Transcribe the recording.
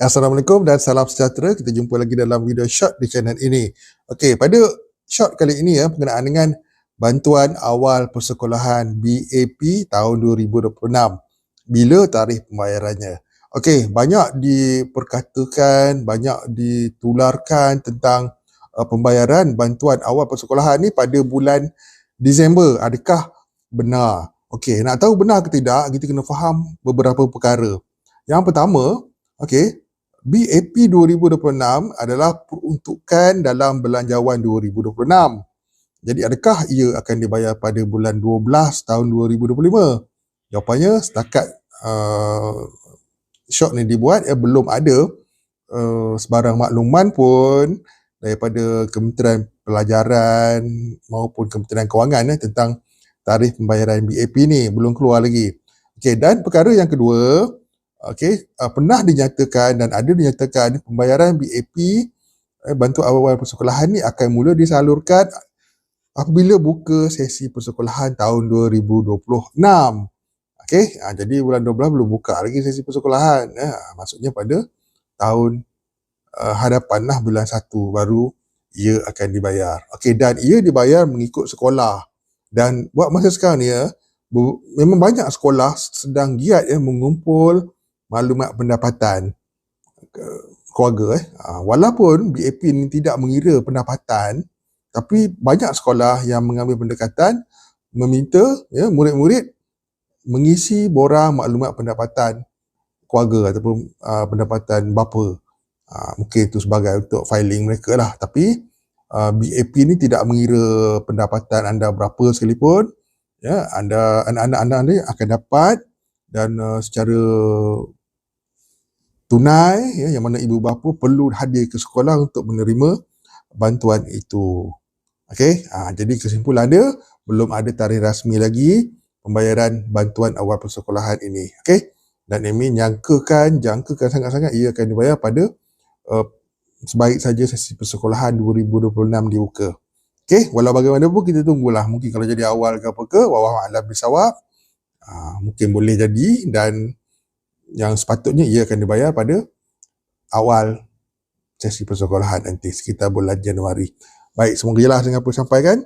Assalamualaikum dan salam sejahtera. Kita jumpa lagi dalam video short di channel ini. Okey, pada short kali ini ya berkenaan dengan bantuan awal persekolahan BAP tahun 2026. Bila tarikh pembayarannya? Okey, banyak diperkatakan, banyak ditularkan tentang uh, pembayaran bantuan awal persekolahan ni pada bulan Disember. Adakah benar? Okey, nak tahu benar ke tidak, kita kena faham beberapa perkara. Yang pertama, okey, BAP 2026 adalah peruntukan dalam belanjawan 2026. Jadi adakah ia akan dibayar pada bulan 12 tahun 2025? Jawapannya setakat uh, shot ni dibuat ya belum ada uh, sebarang makluman pun daripada Kementerian Pelajaran maupun Kementerian Kewangan ya, tentang tarikh pembayaran BAP ni belum keluar lagi. Okey dan perkara yang kedua okey uh, pernah dinyatakan dan ada dinyatakan pembayaran BAP eh, bantu awal persekolahan ni akan mula disalurkan apabila buka sesi persekolahan tahun 2026. Okey, uh, jadi bulan 12 belum buka lagi sesi persekolahan. Eh, maksudnya pada tahun uh, hadapanlah bulan 1 baru ia akan dibayar. Okey dan ia dibayar mengikut sekolah. Dan buat masa sekarang ni ya, memang banyak sekolah sedang giat ya mengumpul maklumat pendapatan keluarga eh. Ha, walaupun BAP ni tidak mengira pendapatan tapi banyak sekolah yang mengambil pendekatan meminta ya murid-murid mengisi borang maklumat pendapatan keluarga ataupun uh, pendapatan bapa. Uh, mungkin itu sebagai untuk filing mereka lah. Tapi uh, BAP ni tidak mengira pendapatan anda berapa sekalipun. Ya, anda anak-anak anda akan dapat dan uh, secara tunai ya, yang mana ibu bapa perlu hadir ke sekolah untuk menerima bantuan itu. Okey, ha, jadi kesimpulan dia belum ada tarikh rasmi lagi pembayaran bantuan awal persekolahan ini. Okey, dan ini nyangkakan, jangkakan sangat-sangat ia akan dibayar pada uh, sebaik saja sesi persekolahan 2026 dibuka. Okey, walau bagaimanapun kita tunggulah. Mungkin kalau jadi awal ke apa ke, wawah alam bisawab, uh, mungkin boleh jadi dan yang sepatutnya ia akan dibayar pada awal sesi persekolahan nanti sekitar bulan Januari. Baik, semoga jelas dengan apa sampaikan.